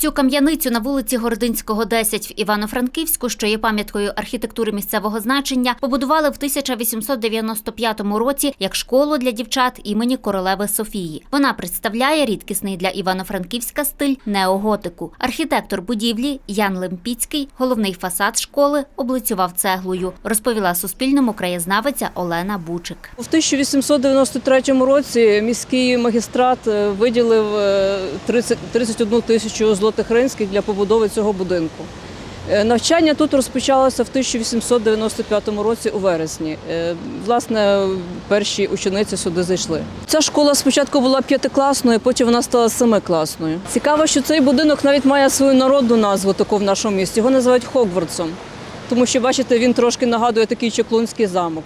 Цю кам'яницю на вулиці Городинського, 10 в Івано-Франківську, що є пам'яткою архітектури місцевого значення, побудували в 1895 році як школу для дівчат імені королеви Софії. Вона представляє рідкісний для Івано-Франківська стиль неоготику. Архітектор будівлі Ян Лемпіцький, головний фасад школи, облицював цеглою, розповіла Суспільному краєзнавиця Олена Бучик. У 1893 році міський магістрат е, виділив е, 30, 31 тисячу злотих ринських для побудови цього будинку. Е, Навчання тут розпочалося в 1895 році у вересні. Е, Власне, перші учениці сюди зайшли. Ця школа спочатку була п'ятикласною, потім вона стала семикласною. Цікаво, що цей будинок навіть має свою народну назву таку в нашому місті. Його називають Хогвартсом, тому що, бачите, він трошки нагадує такий чеклунський замок.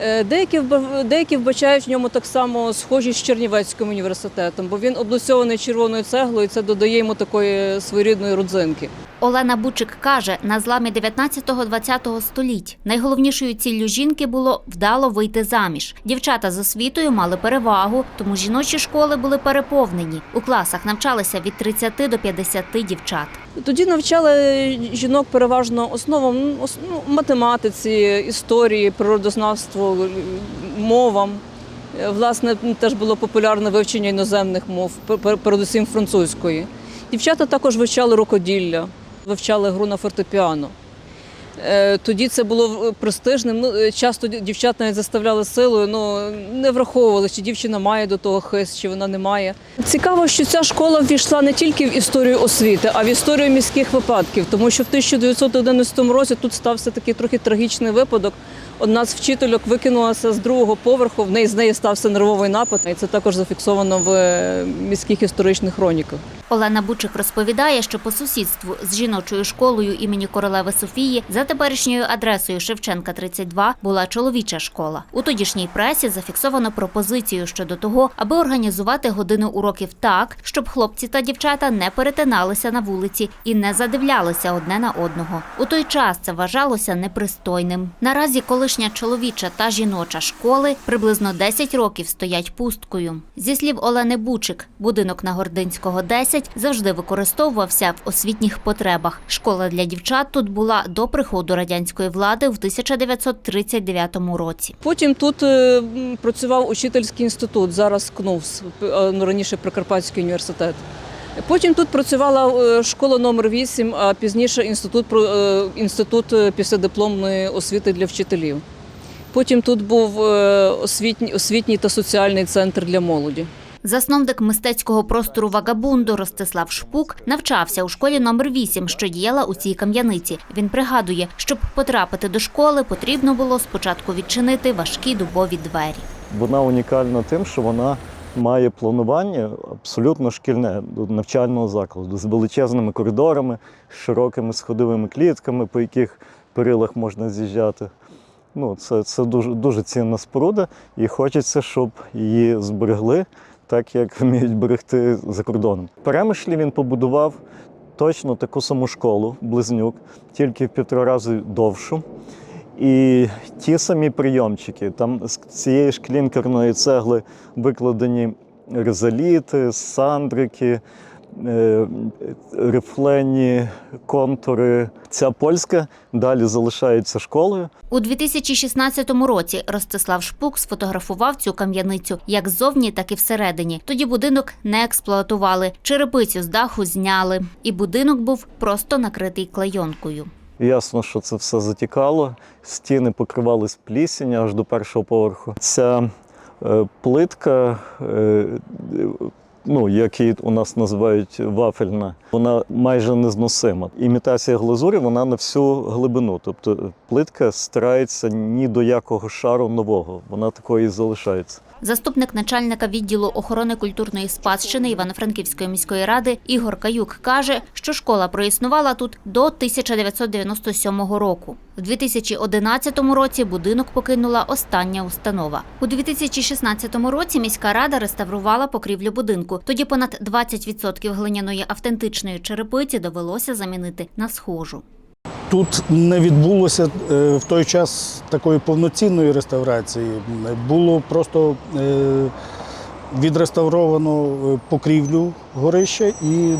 Е, Деякі, деякі вбачають в ньому так само схожість з Чернівецьким університетом, бо він облицьований червоною цеглою, і це додає йому такої своєрідної родзинки. Олена Бучик каже, на зламі 19-20 століть найголовнішою ціллю жінки було вдало вийти заміж. Дівчата з освітою мали перевагу, тому жіночі школи були переповнені. У класах навчалися від 30 до 50 дівчат. Тоді навчали жінок переважно основам ну, ну, математиці, історії, природознавству, мовам. Е, Власне, теж було популярне вивчення іноземних мов, пер- пер- передусім французької. Дівчата також вивчали рукоділля, вивчали гру на фортепіано. Е, Тоді це було престижним. Ну, е, часто дівчат навіть заставляли силою, ну не враховували, чи дівчина має до того хист, чи вона не має. Цікаво, що ця школа ввійшла не тільки в історію освіти, а в історію міських випадків, тому що в 1911 році тут стався такий трохи трагічний випадок. Одна з вчительок викинулася з другого поверху, в неї з неї стався нервовий напад, і це також зафіксовано в е, міських історичних хроніках. Олена Бучик розповідає, що по сусідству з жіночою школою імені королеви Софії за теперішньою адресою Шевченка 32 була чоловіча школа. У тодішній пресі зафіксовано пропозицію щодо того, аби організувати години уроків так, щоб хлопці та дівчата не перетиналися на вулиці і не задивлялися одне на одного. У той час це вважалося непристойним. Наразі колишня чоловіча та жіноча школи приблизно 10 років стоять пусткою. Зі слів Олени Бучик, будинок на Гординського 10 завжди використовувався в освітніх потребах. Школа для дівчат тут була до приходу радянської влади в 1939 році. Потім тут е, працював учительський інститут, зараз КНУВС, ну, раніше Прикарпатський університет. Потім тут працювала е, школа номер 8, а пізніше інститут, е, інститут післядипломної освіти для вчителів. Потім тут був освітній та соціальний центр для молоді. Засновник мистецького простору Вагабунду Ростислав Шпук навчався у школі номер 8, що діяла у цій кам'яниці. Він пригадує, щоб потрапити до школи, потрібно було спочатку відчинити важкі дубові двері. Вона унікальна тим, що вона має планування абсолютно шкільне до навчального закладу з величезними коридорами, широкими сходовими клітками, по яких перилах можна з'їжджати. Ну, це, це дуже, дуже цінна споруда, і хочеться, щоб її зберегли, так як вміють берегти за кордоном. В Перемишлі він побудував точно таку саму школу, близнюк, тільки в півтора рази довшу. І ті самі прийомчики, там з цієї ж клінкерної цегли викладені ризаліти, сандрики, рифлені контури. Ця польська далі залишається школою. У 2016 році Ростислав Шпук сфотографував цю кам'яницю як ззовні, так і всередині. Тоді будинок не експлуатували, черепицю з даху зняли, і будинок був просто накритий клейонкою. Ясно, що це все затікало, стіни покривались плісіння аж до першого поверху. Ця е, плитка, е, ну, як її у нас називають вафельна, вона майже незносима. Імітація глазурі вона на всю глибину. Тобто плитка старається ні до якого шару нового. Вона такою і залишається. Заступник начальника відділу охорони культурної спадщини Івано-Франківської міської ради Ігор Каюк каже, що школа проіснувала тут до 1997 року. У 2011 році будинок покинула остання установа. У 2016 році міська рада реставрувала покрівлю будинку. Тоді понад 20% глиняної автентичної черепиці довелося замінити на схожу. Тут не відбулося е, в той час такої повноцінної реставрації. Було просто е, відреставровано е, покрівлю горища і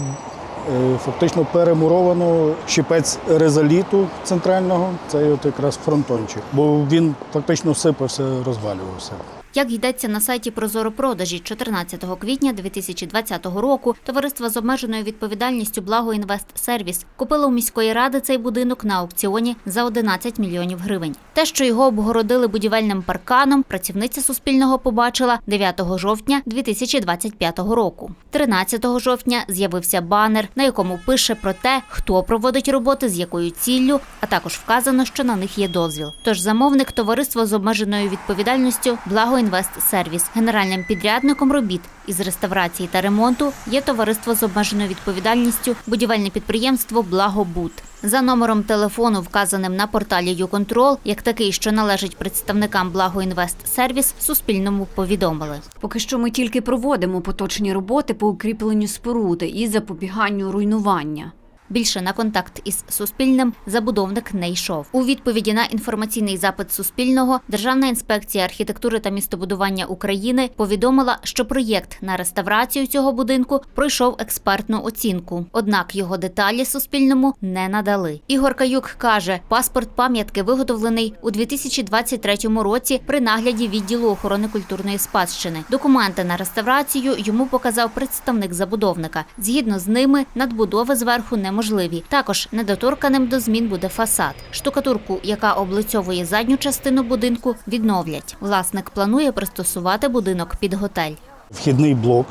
фактично перемуровано щепець резоліту центрального, це от якраз фронтончик, бо він фактично сипався, розвалювався. Як йдеться на сайті Прозоропродажі 14 квітня 2020 року, товариство з обмеженою відповідальністю Благо Інвест Сервіс купило у міської ради цей будинок на аукціоні за 11 мільйонів гривень. Те, що його обгородили будівельним парканом, працівниця Суспільного побачила 9 жовтня 2025 року. 13 жовтня з'явився банер, на якому пише про те, хто проводить роботи, з якою ціллю, а також вказано, що на них є дозвіл. Тож замовник товариство з обмеженою відповідальністю Благо Інвест Сервіс. Генеральним підрядником робіт із реставрації та ремонту є товариство з обмеженою відповідальністю будівельне підприємство Благобуд. За номером телефону, вказаним на порталі «Юконтрол», як такий, що належить представникам Благоінвест Сервіс, Суспільному повідомили. Поки що ми тільки проводимо поточні роботи по укріпленню споруди і запобіганню руйнування. Більше на контакт із Суспільним забудовник не йшов. У відповіді на інформаційний запит Суспільного Державна інспекція архітектури та містобудування України повідомила, що проєкт на реставрацію цього будинку пройшов експертну оцінку. Однак його деталі Суспільному не надали. Ігор Каюк каже, паспорт пам'ятки виготовлений у 2023 році при нагляді відділу охорони культурної спадщини. Документи на реставрацію йому показав представник забудовника. Згідно з ними, надбудови зверху неможливі. Також недоторканим до змін буде фасад. Штукатурку, яка облицьовує задню частину будинку, відновлять. Власник планує пристосувати будинок під готель. Вхідний блок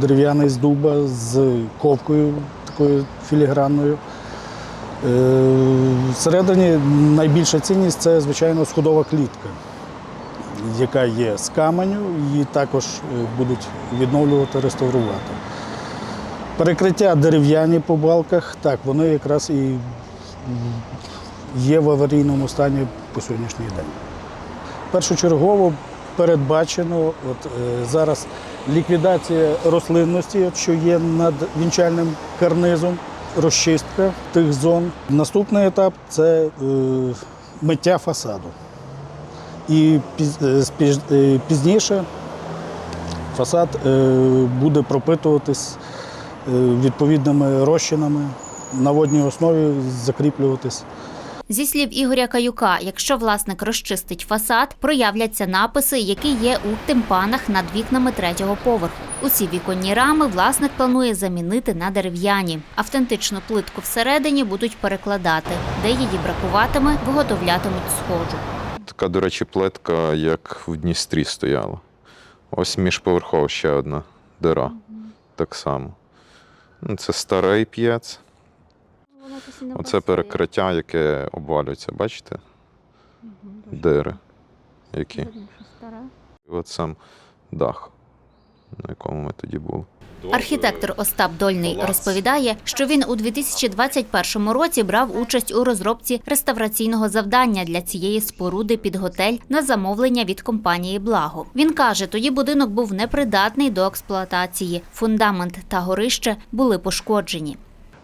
дерев'яний з дуба з ковкою такою філігранною. Е, Всередині найбільша цінність це, звичайно, сходова клітка, яка є з каменю, її також е, будуть відновлювати, реставрувати. Перекриття дерев'яні по балках, так, вони якраз і є в аварійному стані по сьогоднішній день. Першочергово передбачено от, е, зараз ліквідація рослинності, що є над вінчальним карнизом, розчистка тих зон. Наступний етап це е, миття фасаду. І е, е, пізніше фасад е, буде пропитуватись відповідними розчинами, на водній основі закріплюватись. Зі слів Ігоря Каюка, якщо власник розчистить фасад, проявляться написи, які є у тимпанах над вікнами третього поверху. Усі віконні рами власник планує замінити на дерев'яні. Автентичну плитку всередині будуть перекладати, де її бракуватиме, виготовлятимуть схожу. Така, до речі, плитка, як в Дністрі стояла. Ось міжповерхова ще одна дира. Так само. Ну, Це старий п'єць. Оце перекриття, яке обвалюється, бачите? Дири. Які. Сам дах, на якому ми тоді були. Архітектор Остап Дольний розповідає, що він у 2021 році брав участь у розробці реставраційного завдання для цієї споруди під готель на замовлення від компанії Благо. Він каже, тоді будинок був непридатний до експлуатації. Фундамент та горище були пошкоджені.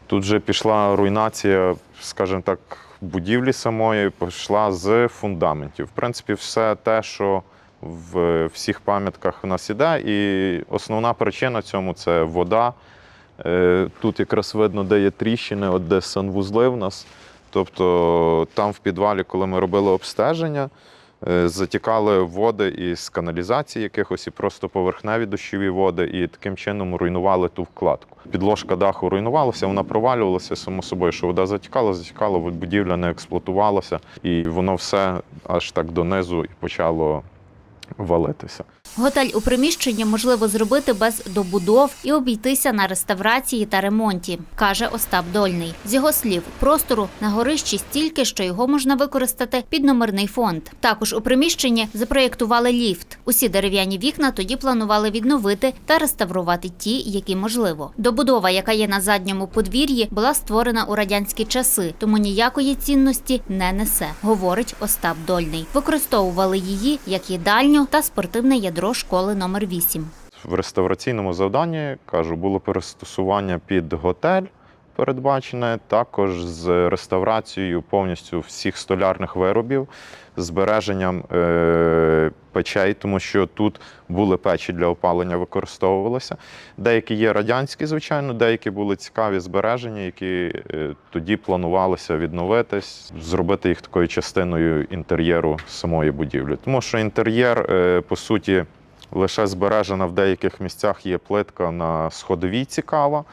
Тут вже пішла руйнація, скажімо так, будівлі самої, пішла з фундаментів. В принципі, все те, що в всіх пам'ятках у нас іде, і основна причина цьому це вода. Е, Тут якраз видно, де є тріщини, от де санвузли в нас. Тобто там в підвалі, коли ми робили обстеження, е, затікали води із каналізації якихось і просто поверхневі дощові води, і таким чином руйнували ту вкладку. Підложка даху руйнувалася, вона провалювалася само собою, що вода затікала, затікала, будівля не експлуатувалася, і воно все аж так донизу і почало валитися. Готель у приміщенні можливо зробити без добудов і обійтися на реставрації та ремонті, каже Остап Дольний. З його слів, простору на горищі стільки, що його можна використати під номерний фонд. Також у приміщенні запроєктували ліфт. Усі дерев'яні вікна тоді планували відновити та реставрувати ті, які можливо. Добудова, яка є на задньому подвір'ї, була створена у радянські часи, тому ніякої цінності не несе, говорить Остап Дольний. Використовували її як їдальню та спортивне ядро школи номер 8. В реставраційному завданні кажу, було перестосування під готель передбачене, також з реставрацією повністю всіх столярних виробів, збереженням е- печей, тому що тут були печі для опалення, використовувалися. Деякі є радянські, звичайно, деякі були цікаві збереження, які е, тоді планувалося відновитись, зробити їх такою частиною інтер'єру самої будівлі. Тому що інтер'єр, е, по суті, лише збережена в деяких місцях є плитка на сходовій цікава.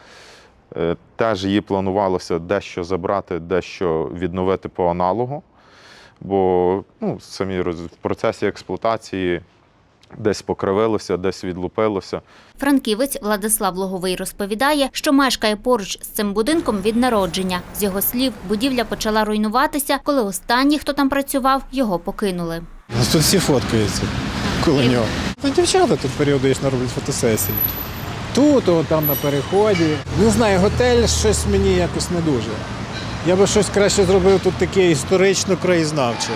Е, Теж її планувалося дещо забрати, дещо відновити по аналогу. Бо ну, самі в процесі експлуатації десь покривилося, десь відлупилося. Франківець Владислав Логовий розповідає, що мешкає поруч з цим будинком від народження. З його слів, будівля почала руйнуватися, коли останні, хто там працював, його покинули. Тут всі фоткаються коло нього. Ну, дівчата тут періодично роблять фотосесії. Тут, о, там на переході. Не знаю, готель щось мені якось не дуже. Я би щось краще зробив тут таке історично-краєзнавче.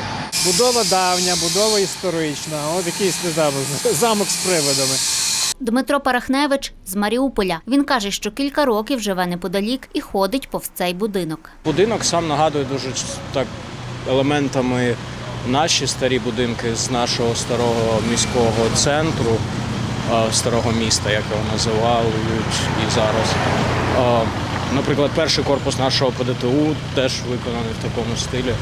Будова давня, будова історична, от якийсь не знаю, замок з привидами. Дмитро Парахневич з Маріуполя. Він каже, що кілька років живе неподалік і ходить повз цей будинок. Будинок сам нагадує дуже так елементами наші старі будинки з нашого старого міського центру, старого міста, як його називають і зараз. Е, Наприклад, перший корпус нашого ПДТУ теж виконаний в такому стилі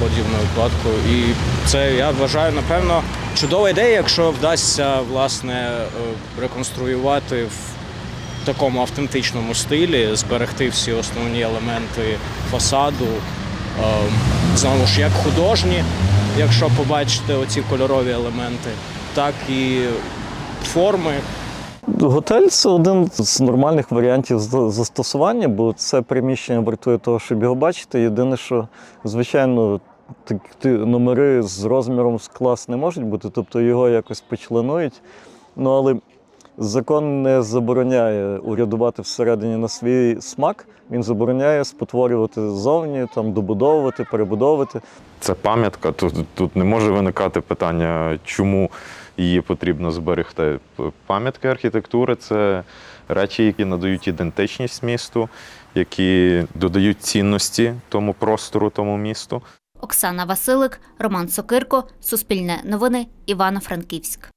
подібною кладкою. І це я вважаю, напевно, чудова ідея, якщо вдасться власне е, реконструювати в такому автентичному стилі, зберегти всі основні елементи фасаду. Е, Знову ж як художні, якщо побачите оці кольорові елементи, так і форми. Готель це один з нормальних варіантів застосування, бо це приміщення вартує того, щоб його бачити. Єдине, що, звичайно, так- ті номери з розміром з клас не можуть бути, тобто його якось почленують. Ну, але закон не забороняє урядувати всередині на свій смак, він забороняє спотворювати ззовні, там, добудовувати, перебудовувати. Це пам'ятка. Тут, тут не може виникати питання, чому її потрібно зберегти. Пам'ятки архітектури це речі, які надають ідентичність місту, які додають цінності тому простору, тому місту. Оксана Василик, Роман Сокирко, Суспільне новини, Івано-Франківськ.